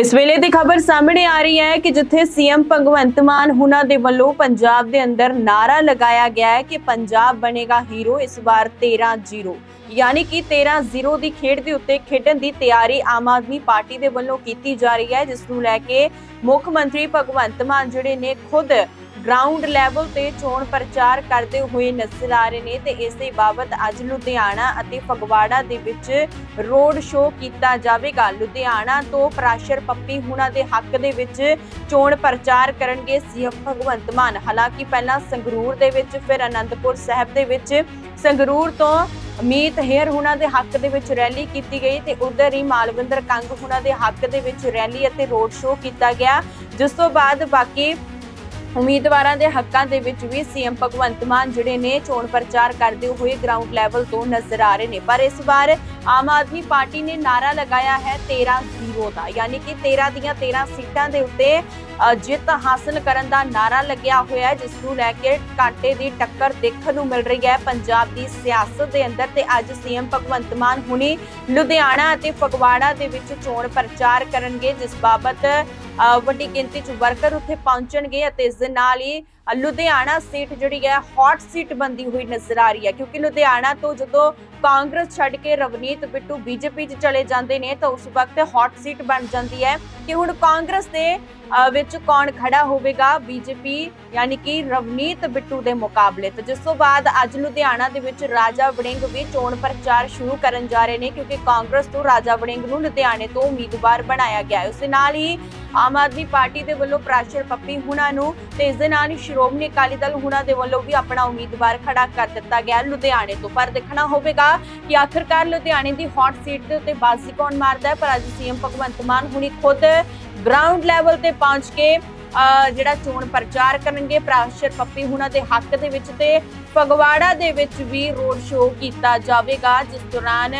ਇਸ ਵੇਲੇ ਦੀ ਖਬਰ ਸਾਹਮਣੇ ਆ ਰਹੀ ਹੈ ਕਿ ਜਿੱਥੇ ਸੀਐਮ ਭਗਵੰਤ ਮਾਨ ਹੁਣਾਂ ਦੇ ਵੱਲੋਂ ਪੰਜਾਬ ਦੇ ਅੰਦਰ ਨਾਰਾ ਲਗਾਇਆ ਗਿਆ ਹੈ ਕਿ ਪੰਜਾਬ ਬਣੇਗਾ ਹੀਰੋ, ਇਸ ਵਾਰ 13-0 ਯਾਨੀ ਕਿ 13-0 ਦੀ ਖੇਡ ਦੇ ਉੱਤੇ ਖੇਡਣ ਦੀ ਤਿਆਰੀ ਆਮ ਆਦਮੀ ਪਾਰਟੀ ਦੇ ਵੱਲੋਂ ਕੀਤੀ ਜਾ ਰਹੀ ਹੈ, ਜਿਸ ਨੂੰ ਲੈ ਕੇ ਮੁੱਖ ਮੰਤਰੀ ਭਗਵੰਤ ਮਾਨ ਜਿਹੜੇ ਨੇ ਖੁਦ ਗਰਾਊਂਡ ਲੈਵਲ ਤੇ ਚੋਣ ਪ੍ਰਚਾਰ ਕਰਦੇ ਹੋਏ ਨਜ਼ਰ ਆ ਰਹੇ ਨੇ ਤੇ ਇਸੇ ਬਾਬਤ ਅੱਜ ਲੁਧਿਆਣਾ ਅਤੇ ਫਗਵਾੜਾ ਦੇ ਵਿੱਚ ਰੋਡ ਸ਼ੋਅ ਕੀਤਾ ਜਾਵੇਗਾ। ਲੁਧਿਆਣਾ ਤੋਂ ਪ੍ਰਾਸ਼ਰ ਪੱਪੀ ਹੁਣਾਂ ਦੇ ਹੱਕ ਦੇ ਵਿੱਚ ਚੋਣ ਪ੍ਰਚਾਰ ਕਰਨਗੇ ਸੀਐਮ ਭਗਵੰਤ ਮਾਨ। ਹਾਲਾਂਕਿ ਪਹਿਲਾਂ ਸੰਗਰੂਰ ਦੇ ਵਿੱਚ, ਫਿਰ ਅਨੰਦਪੁਰ ਸਾਹਿਬ ਦੇ ਵਿੱਚ। ਸੰਗਰੂਰ ਤੋਂ ਅਮੀਤ ਹੇਰ ਹੁਣਾਂ ਦੇ ਹੱਕ ਦੇ ਵਿੱਚ ਰੈਲੀ ਕੀਤੀ ਗਈ ਤੇ ਉਧਰ ਹੀ ਮਾਲਵਿੰਦਰ ਕੰਗ ਹੁਣਾਂ ਦੇ ਹੱਕ ਦੇ ਵਿੱਚ ਰੈਲੀ ਅਤੇ ਰੋਡ ਸ਼ੋਅ ਕੀਤਾ ਗਿਆ। ਜਿਸ ਤੋਂ ਬਾਅਦ ਬਾਕੀ ਉਮੀਦਵਾਰਾਂ ਦੇ ਹੱਕਾਂ ਦੇ ਵਿੱਚ ਵੀ ਸੀਐਮ ਭਗਵੰਤ ਮਾਨ ਜਿਹੜੇ ਨੇ ਚੋਣ ਪ੍ਰਚਾਰ ਕਰਦੇ ਹੋਏ ਗਰਾਊਂਡ ਲੈਵਲ ਤੋਂ ਨਜ਼ਰ ਆ ਰਹੇ ਨੇ। ਪਰ ਇਸ ਵਾਰ ਆਮ ਆਦਮੀ ਪਾਰਟੀ ਨੇ ਨਾਰਾ ਲਗਾਇਆ ਹੈ 13-0 ਦਾ, ਯਾਨੀ ਕਿ 13 ਦੀਆਂ 13 ਸੀਟਾਂ ਦੇ ਉੱਤੇ ਜਿੱਤ ਹਾਸਲ ਕਰਨ ਦਾ ਨਾਰਾ ਲੱਗਿਆ ਹੋਇਆ ਜਿਸ ਨੂੰ ਲੈ ਕੇ ਕਾਂਟੇ ਦੀ ਟੱਕਰ ਦੇਖਣ ਨੂੰ ਮਿਲ ਰਹੀ ਹੈ। ਪੰਜਾਬ ਦੀ ਸਿਆਸਤ ਦੇ ਅੰਦਰ ਤੇ ਅੱਜ ਸੀਐਮ ਭਗਵੰਤ ਮਾਨ ਹੁਣੀ ਲੁਧਿਆਣਾ ਅਤੇ ਫਗਵਾੜਾ ਦੇ ਵਿੱਚ ਚੋਣ ਪ੍ਰਚਾਰ ਕਰਨਗੇ ਜਿਸ ਬਾਬਤ ਅ, ਵੱਡੀ ਗਿਣਤੀ 'ਚ ਵਰਕਰ ਉੱਥੇ ਪਹੁੰਚਣਗੇ ਅਤੇ ਇਸ ਦੇ ਨਾਲ ਹੀ ਲੁਧਿਆਣਾ ਸੀਟ ਜਿਹੜੀ ਹੈ ਹੌਟ ਸੀਟ ਬੰਦੀ ਹੋਈ ਨਜ਼ਰ ਆ ਰਹੀ ਹੈ, ਕਿਉਂਕਿ ਲੁਧਿਆਣਾ ਤੋਂ ਜਦੋਂ ਕਾਂਗਰਸ ਛੱਡ ਕੇ ਰਵਨੀਤ ਬਿੱਟੂ ਬੀਜੇਪੀ 'ਚ ਚਲੇ ਜਾਂਦੇ ਨੇ, ਤਾਂ ਉਸ ਵਕਤ ਹੌਟ ਸੀਟ ਬਣ ਜਾਂਦੀ ਹੈ। ਕਿ ਹੁਣ ਕਾਂਗਰਸ ਦੇ ਵਿੱਚ ਕੌਣ ਖੜਾ ਹੋਵੇਗਾ? ਬੀਜੇਪੀ ਯਾਨੀ ਕਿ ਰਵਨੀਤ ਬਿੱਟੂ ਦੇ ਮੁਕਾਬਲੇ। ਤੇ ਜਿਸ ਤੋਂ ਬਾਅਦ ਅੱਜ ਲੁਧਿਆਣਾ ਦੇ ਵਿੱਚ ਰਾਜਾ ਵੜਿੰਗ ਵੀ ਚੋਣ ਪ੍ਰਚਾਰ ਸ਼ੁਰੂ ਕਰਨ ਜਾ ਰਹੇ ਨੇ, ਕਿਉਂਕਿ ਕਾਂਗਰਸ ਤੋਂ ਰਾਜਾ ਵੜਿੰਗ ਨੂੰ ਲੁਧਿਆਣੇ ਤੋਂ ਉਮੀਦਵਾਰ ਬਣਾਇਆ ਗਿਆ ਹੈ। ਉਸ ਦੇ ਨਾਲ ਹੀ ਆਮ ਆਦਮੀ ਪਾਰਟੀ ਦੇ ਵੱਲੋਂ ਪ੍ਰਾਸ਼ਰ ਪੱਪੀ ਹੁਣਾਂ ਨੂੰ ਤੇ ਇਸ ਦੇ ਨਾਲ ਹੀ ਸ਼੍ਰੋਮਣੀ ਅਕਾਲੀ ਦਲ ਹੁਣਾਂ ਦੇ ਵੱਲੋਂ ਵੀ ਆਪਣਾ ਉਮੀਦਵਾਰ ਖੜਾ ਕਰ ਦਿੱਤਾ ਗਿਆ। ਲੁਧਿਆਣੇ ਤੋਂ ਪਰ ਦੇਖਣਾ ਹੋਵੇਗਾ ਕਿ ਆਖਰਕਾਰ ਲੁਧਿਆਣੇ ਦੀ ਹੌਟ ਸੀਟ ਦੇ ਉੱਤੇ ਬਾਜ਼ੀ ਕੌਣ ਮਾਰਦਾ ਹੈ ਪਰ ਅੱਜ ਸੀਐਮ ਭਗਵੰਤ ਮਾਨ ਹੁਣੀ ਖੁਦ ਗਰਾਊਂਡ ਲੈਵਲ ਤੇ ਪਹੁੰਚ ਕੇ ਅ, ਜਿਹੜਾ ਚੋਣ ਪ੍ਰਚਾਰ ਕਰਨਗੇ ਪ੍ਰਾਸ਼ਰ ਪੱਪੀ ਹੁਣਾਂ ਦੇ ਹੱਕ ਦੇ ਵਿੱਚ ਤੇ ਫਗਵਾੜਾ ਦੇ ਵਿੱਚ ਵੀ ਰੋਡ ਸ਼ੋਅ ਕੀਤਾ ਜਾਵੇਗਾ ਜਿਸ ਦੌਰਾਨ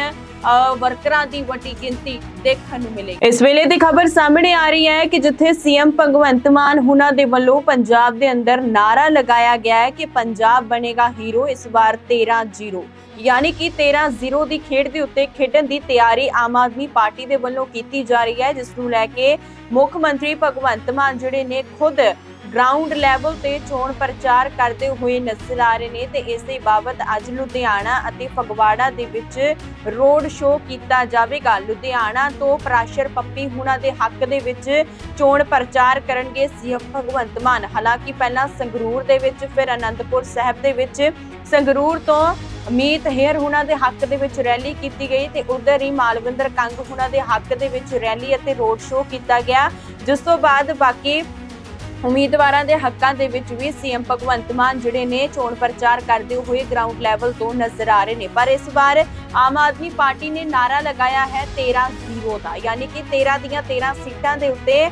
ਵਰਕਰਾਂ ਦੀ ਵੱਡੀ ਗਿਣਤੀ ਦੇਖਣ ਨੂੰ ਮਿਲੇਗੀ। ਇਸ ਵੇਲੇ ਦੀ ਖਬਰ ਸਾਹਮਣੇ ਆ ਰਹੀ ਹੈ ਕਿ ਜਿੱਥੇ ਸੀਐਮ ਭਗਵੰਤ ਮਾਨ ਹੁਣਾਂ ਦੇ ਵੱਲੋਂ ਪੰਜਾਬ ਦੇ ਅੰਦਰ ਨਾਰਾ ਲਗਾਇਆ ਗਿਆ ਹੈ ਕਿ ਪੰਜਾਬ ਬਣੇਗਾ ਹੀਰੋ ਇਸ ਵਾਰ 13-0 ਯਾਨੀ ਕਿ 13-0 ਦੀ ਖੇਡ ਦੇ ਉੱਤੇ ਖੇਡਣ ਦੀ ਤਿਆਰੀ ਆਮ ਆਦਮੀ ਪਾਰਟੀ ਦੇ ਵੱਲੋਂ ਕੀਤੀ ਜਾ ਰਹੀ ਹੈ, ਜਿਸ ਨੂੰ ਲੈ ਕੇ ਮੁੱਖ ਮੰਤਰੀ ਭਗਵੰਤ ਮਾਨ ਜਿਹੜੇ ਨੇ ਖੁਦ ਗਰਾਊਂਡ ਲੈਵਲ ਤੇ ਚੋਣ ਪ੍ਰਚਾਰ ਕਰਦੇ ਹੋਏ ਨਜ਼ਰ ਆ ਰਹੇ ਨੇ ਤੇ ਇਸੇ ਬਾਬਤ ਅੱਜ ਲੁਧਿਆਣਾ ਅਤੇ ਫਗਵਾੜਾ ਦੇ ਵਿੱਚ ਰੋਡ ਸ਼ੋਅ ਕੀਤਾ ਜਾਵੇਗਾ। ਲੁਧਿਆਣਾ ਤੋਂ ਪ੍ਰਾਸ਼ਰ ਪੱਪੀ ਹੁਣਾਂ ਦੇ ਹੱਕ ਦੇ ਵਿੱਚ ਚੋਣ ਪ੍ਰਚਾਰ ਕਰਨਗੇ ਸੀਐਮ ਭਗਵੰਤ ਮਾਨ। ਹਾਲਾਂਕਿ ਪਹਿਲਾਂ ਸੰਗਰੂਰ ਦੇ ਵਿੱਚ, ਫਿਰ ਅਨੰਦਪੁਰ ਸਾਹਿਬ ਦੇ ਵਿੱਚ, ਸੰਗਰੂਰ ਤੋਂ ਅਮੀਤ ਹੇਅਰ ਹੁਣਾਂ ਦੇ ਹੱਕ ਦੇ ਵਿੱਚ ਰੈਲੀ ਕੀਤੀ ਗਈ ਤੇ ਉਧਰ ਹੀ ਮਾਲਵਿੰਦਰ ਕੰਗ ਹੁਣਾਂ ਦੇ ਹੱਕ ਦੇ ਵਿੱਚ ਰੈਲੀ ਅਤੇ ਰੋਡ ਸ਼ੋਅ ਕੀਤਾ ਗਿਆ। ਜਿਸ ਤੋਂ ਬਾਅਦ ਬਾਕੀ ਉਮੀਦਵਾਰਾਂ ਦੇ ਹੱਕਾਂ ਦੇ ਵਿੱਚ ਵੀ ਸੀਐਮ ਭਗਵੰਤ ਮਾਨ ਜਿਹੜੇ ਨੇ ਚੋਣ ਪ੍ਰਚਾਰ ਕਰਦੇ ਹੋਏ ਗਰਾਊਂਡ ਲੈਵਲ ਤੋਂ ਨਜ਼ਰ ਆ ਰਹੇ ਨੇ। ਪਰ ਇਸ ਵਾਰ ਆਮ ਆਦਮੀ ਪਾਰਟੀ ਨੇ ਨਾਰਾ ਲਗਾਇਆ ਹੈ 13-0 ਦਾ। ਯਾਨੀ ਕਿ 13 ਦੀਆਂ 13 ਸੀਟਾਂ ਦੇ ਉੱਤੇ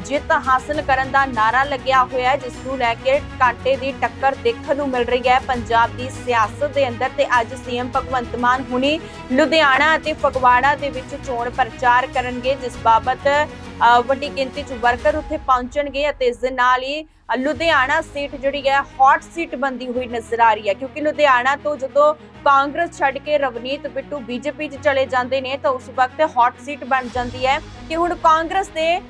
ਜਿੱਤ ਹਾਸਲ ਕਰਨ ਦਾ ਨਾਰਾ ਲੱਗਿਆ ਹੋਇਆ ਹੈ, ਜਿਸ ਨੂੰ ਲੈ ਕੇ ਕਾਂਟੇ ਦੀ ਟੱਕਰ ਦੇਖਣ ਨੂੰ ਮਿਲ ਰਹੀ ਹੈ ਪੰਜਾਬ ਦੀ ਸਿਆਸਤ ਦੇ ਅੰਦਰ। ਤੇ ਅੱਜ ਸੀਐਮ ਭਗਵੰਤ ਮਾਨ ਹੁਣੀ ਲੁਧਿਆਣਾ ਅਤੇ ਫਗਵਾੜਾ ਦੇ ਵਿੱਚ ਚੋਣ ਪ੍ਰਚਾਰ ਕਰਨਗੇ, ਜਿਸ ਬਾਬਤ ਵੱਡੀ ਗਿਣਤੀ 'ਚ ਵਰਕਰ ਉੱਥੇ ਪਹੁੰਚਣਗੇ ਅਤੇ ਇਸ ਦੇ ਨਾਲ ਹੀ ਲੁਧਿਆਣਾ ਸੀਟ ਜਿਹੜੀ ਹੈ ਹੌਟ ਸੀਟ ਬੰਦੀ ਹੋਈ ਨਜ਼ਰ ਆ ਰਹੀ ਹੈ। ਕਿਉਂਕਿ ਲੁਧਿਆਣਾ ਤੋਂ ਜਦੋਂ ਕਾਂਗਰਸ ਛੱਡ ਕੇ ਰਵਨੀਤ ਬਿੱਟੂ ਬੀਜੇਪੀ 'ਚ ਚਲੇ ਜਾਂਦੇ ਨੇ ਤਾਂ ਉਸ ਵਕਤ ਹੌਟ ਸੀਟ ਬਣ ਜਾਂਦੀ ਹੈ ਕਿ ਹੁਣ ਕਾਂਗਰਸ ਦੇ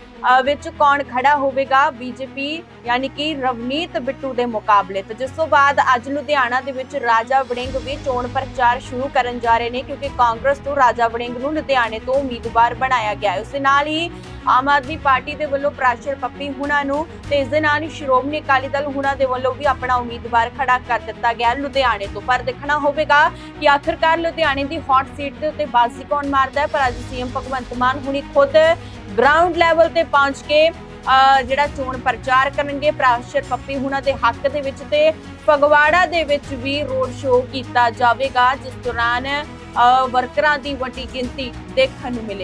ਵਿੱਚ ਕੌਣ ਖੜਾ ਹੋਵੇਗਾ? ਬੀਜੇਪੀ ਯਾਨੀ ਕਿ ਰਵਨੀਤ ਬਿੱਟੂ ਦੇ ਮੁਕਾਬਲੇ। ਤੇ ਜਿਸ ਤੋਂ ਬਾਅਦ ਅੱਜ ਲੁਧਿਆਣਾ ਦੇ ਵਿੱਚ ਰਾਜਾ ਵੜਿੰਗ ਵੀ ਚੋਣ ਪ੍ਰਚਾਰ ਸ਼ੁਰੂ ਕਰਨ ਜਾ ਰਹੇ ਨੇ ਕਿਉਂਕਿ ਕਾਂਗਰਸ ਤੋਂ ਰਾਜਾ ਵੜਿੰਗ ਨੂੰ ਲੁਧਿਆਣੇ ਤੋਂ ਉਮੀਦਵਾਰ ਬਣਾਇਆ ਗਿਆ ਹੈ। ਉਸ ਦੇ ਨਾਲ ਹੀ ਆਮ ਆਦਮੀ ਪਾਰਟੀ ਦੇ ਵੱਲੋਂ ਪ੍ਰਾਸ਼ਰ ਪੱਪੀ ਹੁਣਾਂ ਨੂੰ ਤੇ ਇਸ ਦੇ ਨਾਲ ਹੀ ਸ਼੍ਰੋਮਣੀ ਅਕਾਲੀ ਦਲ ਹੁਣਾਂ ਦੇ ਵੱਲੋਂ ਵੀ ਆਪਣਾ ਉਮੀਦਵਾਰ ਖੜਾ ਕਰ ਦਿੱਤਾ ਗਿਆ ਲੁਧਿਆਣੇ ਤੋਂ। ਪਰ ਦੇਖਣਾ ਹੋਵੇਗਾ ਕਿ ਆਖਰਕਾਰ ਲੁਧਿਆਣੇ ਦੀ ਹੌਟ ਸੀਟ ਦੇ ਉੱਤੇ ਬਾਜ਼ੀ ਕੌਣ ਮਾਰਦਾ ਹੈ? ਪਰ ਅੱਜ ਸੀਐਮ ਭਗਵੰਤ ਮਾਨ ਹੁਣੀ ਖੁਦ ਗਰਾਊਂਡ ਲੈਵਲ ਤੇ ਪਹੁੰਚ ਕੇ ਅ, ਜਿਹੜਾ ਚੋਣ ਪ੍ਰਚਾਰ ਕਰਨਗੇ ਪ੍ਰਾਸ਼ਰ ਪੱਪੀ ਹੁਣਾਂ ਦੇ ਹੱਕ ਦੇ ਵਿੱਚ ਤੇ ਫਗਵਾੜਾ ਦੇ ਵਿੱਚ ਵੀ ਰੋਡ ਸ਼ੋਅ ਕੀਤਾ ਜਾਵੇਗਾ ਜਿਸ ਦੌਰਾਨ ਅ, ਵਰਕਰਾਂ ਦੀ ਵੱਡੀ ਗਿਣਤੀ ਦੇਖਣ ਨੂੰ ਮਿਲੇਗੀ।